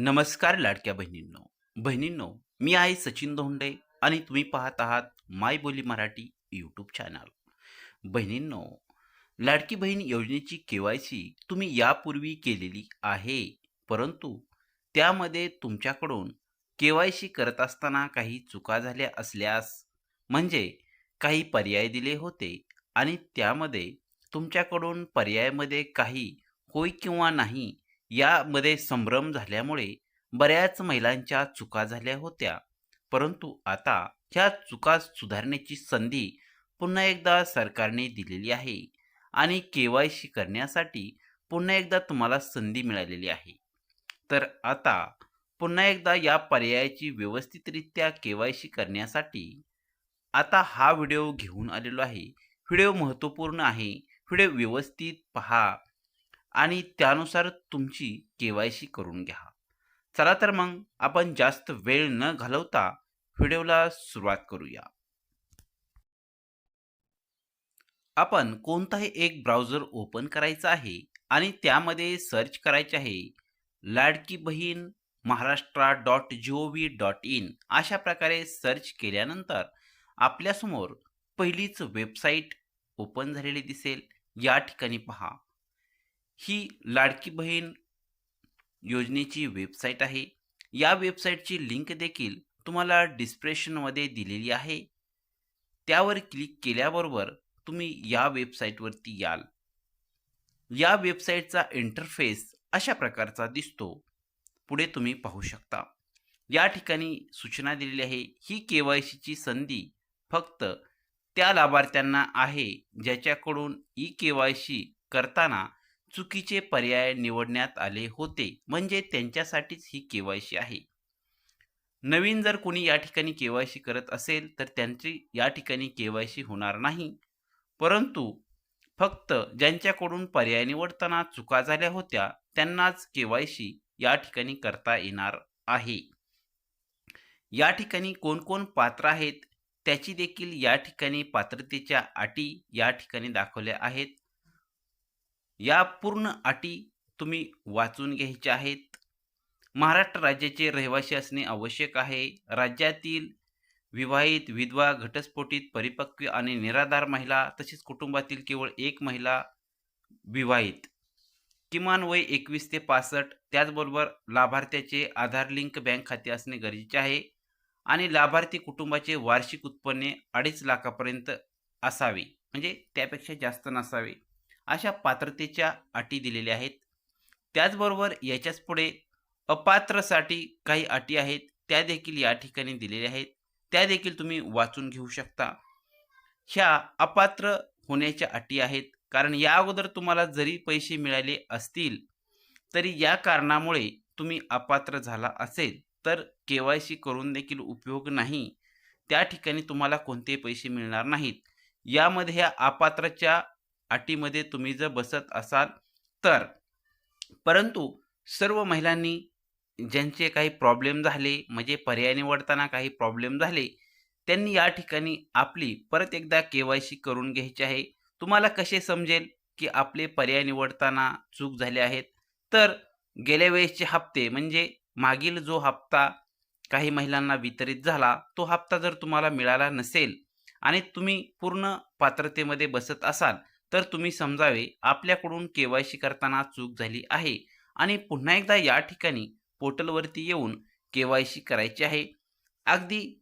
नमस्कार लाडक्या बहिणींनो. बहिणींनो मी आहे सचिन धोंडे आणि तुम्ही पाहत आहात my Boli Marathi YouTube channel बहिणींनो Ladki Bahin योजनेची के वाय सी तुम्ही यापूर्वी केलेली आहे परंतु त्यामध्ये तुमच्याकडून के वाय सी करत असताना काही चुका झाल्या असल्यास म्हणजे काही पर्याय दिले होते आणि त्यामध्ये तुमच्याकडून पर्यायामध्ये काही होय किंवा नाही यामध्ये संभ्रम झाल्यामुळे बऱ्याच महिलांच्या चुका झाल्या होत्या. परंतु आता ह्या चुका सुधारण्याची संधी पुन्हा एकदा सरकारने दिलेली आहे आणि के वाय सी करण्यासाठी पुन्हा एकदा तुम्हाला संधी मिळालेली आहे. तर आता पुन्हा एकदा या पर्यायाची व्यवस्थितरित्या के वाय सी करण्यासाठी आता हा व्हिडिओ घेऊन आलेलो आहे. व्हिडिओ महत्त्वपूर्ण आहे. व्हिडिओ व्यवस्थित पहा. आणि त्यानुसार तुमची के वाय सी करून घ्या. चला तर मग आपण जास्त वेळ न घालवता व्हिडिओला सुरुवात करूया. आपण कोणताही एक ब्राउझर ओपन करायचा आहे आणि त्यामध्ये सर्च करायचे आहे Ladki Bahin Maharashtra dot G O V dot in अशा प्रकारे सर्च केल्यानंतर आपल्यासमोर पहिलीच वेबसाईट ओपन झालेली दिसेल. या ठिकाणी पहा. ही लाडकी बहीण योजनेची वेबसाईट आहे. या वेबसाईटची लिंक देखील तुम्हाला डिस्क्रिप्शनमध्ये दिलेली आहे. त्यावर क्लिक केल्याबरोबर तुम्ही या वेबसाईटवरती याल. या वेबसाईटचा इंटरफेस अशा प्रकारचा दिसतो. पुढे तुम्ही पाहू शकता. या ठिकाणी सूचना दिलेली आहे. ही के वाय सीची संधी फक्त त्या लाभार्थ्यांना आहे. ज्याच्याकडून ई के वाय सी करताना चुकीचे पर्याय निवडण्यात आले होते. म्हणजे त्यांच्यासाठीच ही के वाय सी आहे. नवीन जर कोणी या ठिकाणी के वाय सी करत असेल तर त्यांची या ठिकाणी के वाय सी होणार नाही. परंतु फक्त ज्यांच्याकडून पर्याय निवडताना चुका झाल्या होत्या त्यांनाच के वाय सी या ठिकाणी करता येणार आहे. या ठिकाणी कोणकोण पात्र आहेत त्याची देखील या ठिकाणी पात्रतेच्या अटी या ठिकाणी दाखवल्या आहेत. या पूर्ण अटी तुम्ही वाचून घ्यायच्या आहेत. महाराष्ट्र राज्याचे रहिवासी असणे आवश्यक आहे. राज्यातील विवाहित विधवा घटस्फोटीत परिपक्व आणि निराधार महिला तसेच कुटुंबातील केवळ एक महिला विवाहित. किमान वय एकवीस ते पासष्ट त्याचबरोबर लाभार्थ्याचे आधार लिंक बँक खाते असणे गरजेचे आहे आणि लाभार्थी कुटुंबाचे वार्षिक उत्पन्न अडीच लाखापर्यंत असावे. म्हणजे त्यापेक्षा जास्त नसावे. अशा पात्रतेच्या अटी दिलेल्या आहेत. त्याचबरोबर याच्याच पुढे अपात्रसाठी काही अटी आहेत त्या देखील या ठिकाणी दिलेल्या आहेत. त्या देखील तुम्ही वाचून घेऊ शकता. ह्या अपात्र होण्याच्या अटी आहेत. कारण या अगोदर तुम्हाला जरी पैसे मिळाले असतील तरी या कारणामुळे तुम्ही अपात्र झाला असेल तर के वाय सी करून देखील उपयोग नाही. त्या ठिकाणी तुम्हाला कोणतेही पैसे मिळणार नाहीत. यामध्ये ह्या अपात्राच्या अटीमध्ये तुम्ही जर बसत असाल तर. परंतु सर्व महिलांनी ज्यांचे काही प्रॉब्लेम झाले म्हणजे पर्याय निवडताना काही प्रॉब्लेम झाले त्यांनी या ठिकाणी आपली परत एकदा के वाय सी करून घ्यायची आहे. तुम्हाला कसे समजेल की आपले पर्याय निवडताना चूक झाले आहेत? तर गेल्या वेळेसचे हप्ते म्हणजे मागील जो हप्ता काही महिलांना वितरित झाला तो हप्ता जर तुम्हाला मिळाला नसेल आणि तुम्ही पूर्ण पात्रतेमध्ये बसत असाल तर तुम्ही समजावे आपल्याकडून के वाय सी करताना चूक झाली आहे आणि पुन्हा एकदा या ठिकाणी पोर्टलवरती येऊन के वाय सी करायची आहे. अगदी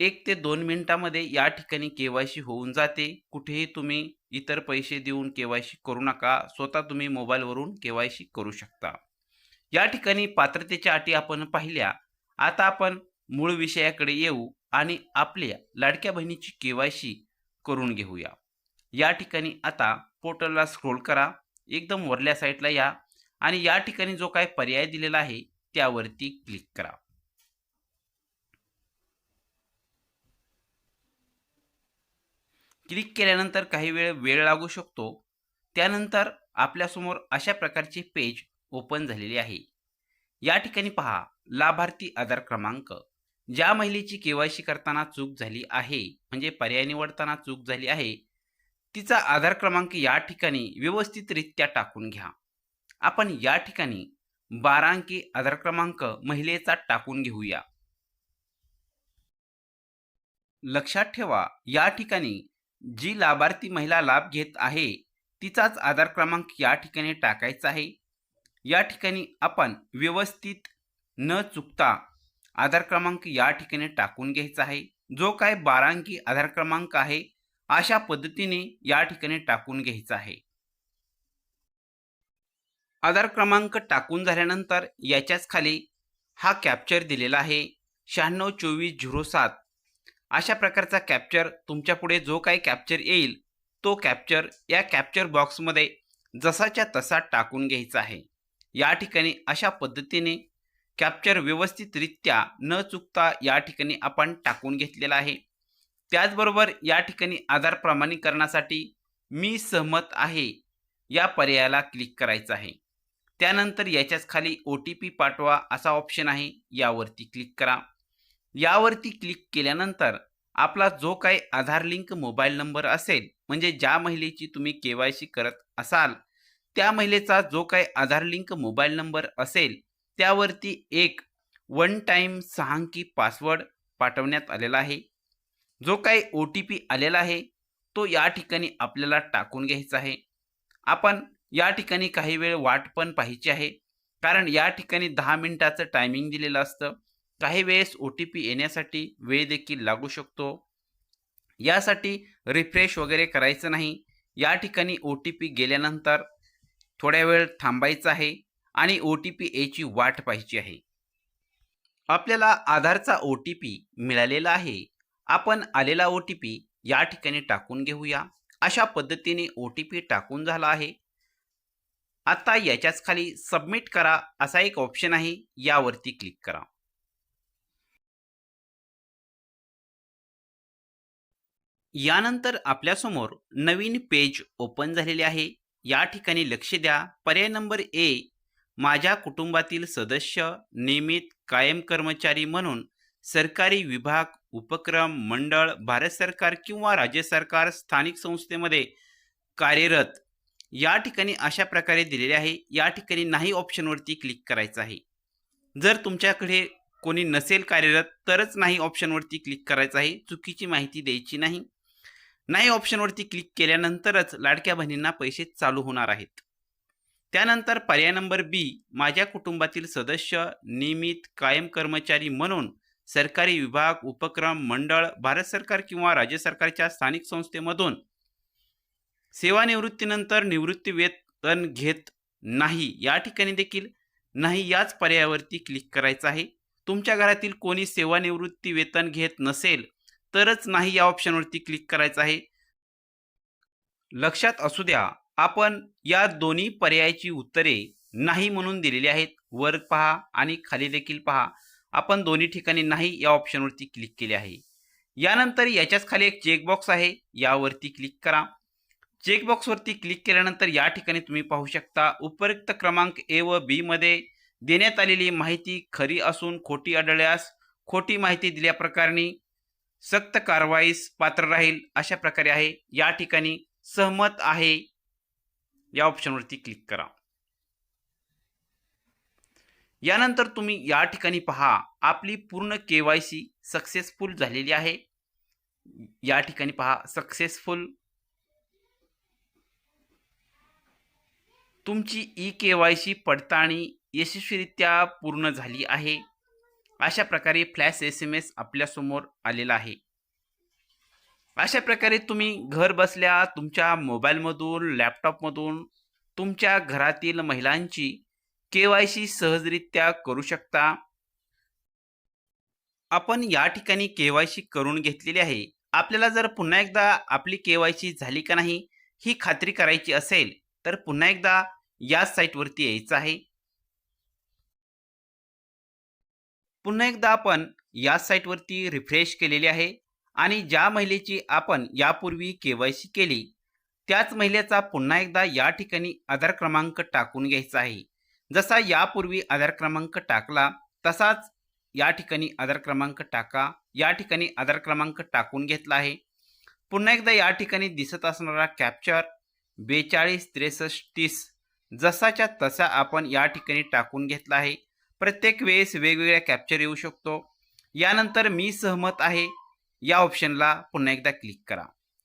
एक ते दोन मिनिटामध्ये या ठिकाणी के वाय सी होऊन जाते. कुठेही तुम्ही इतर पैसे देऊन के वाय सी करू नका. स्वतः तुम्ही मोबाईलवरून के वाय सी करू शकता. या ठिकाणी पात्रतेच्या अटी आपण पाहिल्या. आता आपण मूळ विषयाकडे येऊ आणि आपल्या लाडक्या बहिणीची के वाय सी करून घेऊया. या ठिकाणी आता पोर्टलला स्क्रोल करा. एकदम वरल्या साईडला या आणि या ठिकाणी जो काय पर्याय दिलेला आहे त्यावरती क्लिक करा. क्लिक केल्यानंतर काही वेळ वेळ लागू शकतो. त्यानंतर आपल्यासमोर अशा प्रकारचे पेज ओपन झालेले आहे. या ठिकाणी पहा लाभार्थी आधार क्रमांक. ज्या महिलेची केवायसी करताना चूक झाली आहे म्हणजे पर्याय निवडताना चूक झाली आहे तिचा आधार क्रमांक या ठिकाणी व्यवस्थितरित्या टाकून घ्या. आपण या ठिकाणी बारा अंकी आधार क्रमांक महिलेचा टाकून घेऊया. लक्षात ठेवा या ठिकाणी जी लाभार्थी महिला लाभ घेत आहे तिचाच आधार क्रमांक या ठिकाणी टाकायचा आहे. या ठिकाणी आपण व्यवस्थित न चुकता आधार क्रमांक या ठिकाणी टाकून घ्यायचा आहे. जो काय बारा अंकी आधार क्रमांक आहे अशा पद्धतीने या ठिकाणी टाकून घ्यायचा आहे. आधार क्रमांक टाकून झाल्यानंतर याच्याच खाली हा कॅप्चर दिलेला आहे. शहाण्णव चोवीस झिरो सात. अशा प्रकारचा कॅप्चर तुमच्यापुढे जो काही कॅप्चर येईल तो कॅप्चर या कॅप्चर बॉक्समध्ये जसाच्या तसा टाकून घ्यायचा आहे. या ठिकाणी अशा पद्धतीने कॅप्चर व्यवस्थितरित्या न चुकता या ठिकाणी आपण टाकून घेतलेला आहे. त्याचबरोबर या ठिकाणी आधार प्रमाणीकरणासाठी मी सहमत आहे या पर्यायाला क्लिक करायचं आहे. त्यानंतर याच्याच खाली ओ टी पी पाठवा असा ऑप्शन आहे यावरती क्लिक करा. यावरती क्लिक केल्यानंतर आपला जो काही आधार लिंक मोबाईल नंबर असेल म्हणजे ज्या महिलेची तुम्ही के वाय सी करत असाल त्या महिलेचा जो काही आधार लिंक मोबाईल नंबर असेल त्यावरती एक वन टाईम सहा अंकी पासवर्ड पाठवण्यात आलेला आहे. जो काही ओ टी पी आलेला आहे तो या ठिकाणी आपल्याला टाकून घ्यायचा आहे. आपण या ठिकाणी काही वेळ वाट पण पाहिजे आहे. कारण या ठिकाणी दहा मिनिटाचं टायमिंग दिलेलं असतं. काही वेळेस ओ टी पी येण्यासाठी वेळ देखील लागू शकतो. यासाठी रिफ्रेश वगैरे करायचं नाही. या ठिकाणी ओ टी पी गेल्यानंतर थोड्या वेळ थांबायचं आहे आणि ओ टी पी याची वाट पाहिजे आहे. आपल्याला आधारचा ओ टी पी मिळालेला आहे. आपण आलेला ओ टी पी या ठिकाणी टाकून घेऊया. अशा पद्धतीने ओ टी पी टाकून झाला आहे. आता याच्याच खाली सबमिट करा असा एक ऑप्शन आहे. यावरती क्लिक करा. यानंतर आपल्यासमोर नवीन पेज ओपन झालेले आहे. या ठिकाणी लक्ष द्या. पर्याय नंबर ए माझ्या कुटुंबातील सदस्य नियमित कायम कर्मचारी म्हणून सरकारी विभाग उपक्रम मंडळ भारत सरकार किंवा राज्य सरकार स्थानिक संस्थेमध्ये कार्यरत या ठिकाणी अशा प्रकारे दिलेले आहे. या ठिकाणी नाही ऑप्शनवरती क्लिक करायचं आहे. जर तुमच्याकडे कोणी नसेल कार्यरत तरच नाही ऑप्शनवरती क्लिक करायचं आहे. चुकीची माहिती द्यायची नाही. नाही ऑप्शनवरती क्लिक केल्यानंतरच लाडक्या बहिणींना पैसे चालू होणार आहेत. त्यानंतर पर्याय नंबर बी माझ्या कुटुंबातील सदस्य नियमित कायम कर्मचारी म्हणून सरकारी विभाग उपक्रम मंडळ भारत सरकार किंवा राज्य सरकारच्या स्थानिक संस्थेमधून सेवानिवृत्तीनंतर निवृत्ती वेतन घेत नाही या ठिकाणी देखील नाही याच पर्यायावरती क्लिक करायचं आहे. तुमच्या घरातील कोणी सेवानिवृत्ती वेतन घेत नसेल तरच नाही या ऑप्शनवरती क्लिक करायचं आहे. लक्षात असू द्या आपण या दोन्ही पर्यायाची उत्तरे नाही म्हणून दिलेली आहेत. वर पहा आणि खाली देखील पहा. आपण दोन्ही ठिकाणी नाही या ऑप्शनवरती क्लिक केले आहे. यानंतर याच्याच खाली एक चेकबॉक्स आहे. यावरती क्लिक करा. चेकबॉक्सवरती क्लिक केल्यानंतर या ठिकाणी तुम्ही पाहू शकता उपयुक्त क्रमांक ए व बीमध्ये देण्यात आलेली माहिती खरी असून खोटी आढळल्यास खोटी माहिती दिल्याप्रकरणी सक्त कारवाईस पात्र राहील अशा प्रकारे आहे. या ठिकाणी सहमत आहे. या ऑप्शनवरती क्लिक करा. यानंतर तुम्ही या ठिकाणी पहा आपली पूर्ण के वाय सी सक्सेसफुल झालेली आहे. या ठिकाणी पहा सक्सेसफुल. तुमची ई के वाय सी पडताळणी यशस्वीरित्या पूर्ण झाली आहे. अशा प्रकारे फ्लॅश एस एम एस आपल्यासमोर आलेला आहे. अशा प्रकारे तुम्ही घर बसल्या तुमच्या मोबाईलमधून लॅपटॉपमधून तुमच्या घरातील महिलांची के वाय सी सहजरित्या करू शकता? आपण या ठिकाणी के वाय सी करून घेतलेली आहे. आपल्याला जर पुन्हा एकदा आपली के वाय सी झाली का नाही ही खात्री करायची असेल तर पुन्हा एकदा याच साईटवरती यायचं आहे. पुन्हा एकदा आपण या साईटवरती रिफ्रेश केलेली आहे आणि ज्या महिलेची आपण यापूर्वी के वाय सी केली त्याच महिलेचा पुन्हा एकदा या ठिकाणी आधार क्रमांक टाकून घ्यायचा आहे. जसा यापूर्वी आधार क्रमांक टाकला तसाच या ठिकाणी आधार क्रमांक टाका या ठिकाणी आधार क्रमांक टाकून घेतला आहे. पुन्हा एकदा या ठिकाणी दिसत असणारा कॅप्चर बेचाळीस त्रेसष्ट तीस जसाच्या तसा आपण या ठिकाणी टाकून घेतला आहे. प्रत्येक वेळेस वेगवेगळ्या कॅप्चर येऊ शकतो. यानंतर मी सहमत आहे. या ऑप्शनला पुन्हा एकदा क्लिक करा.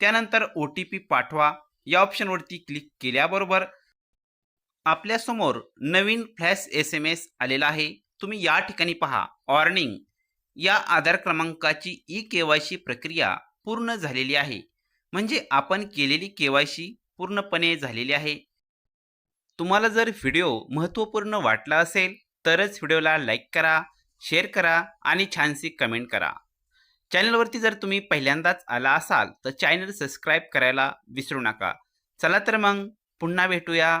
त्यानंतर ओ टी पी पाठवा. या ऑप्शनवरती क्लिक केल्याबरोबर आपल्यासमोर नवीन फ्लॅश एस एम एस आलेला आहे. तुम्ही या ठिकाणी पहा. वॉर्निंग या आधार क्रमांकाची ई के वाय सी प्रक्रिया पूर्ण झालेली आहे. म्हणजे आपण केलेली के वाय सी पूर्णपणे झालेली आहे. तुम्हाला जर व्हिडिओ महत्त्वपूर्ण वाटला असेल तरच व्हिडिओला लाईक करा शेअर करा आणि छानशी कमेंट करा. चॅनलवरती जर तुम्ही पहिल्यांदाच आला असाल तर चॅनल सबस्क्राईब करायला विसरू नका. चला तर मग पुन्हा भेटूया.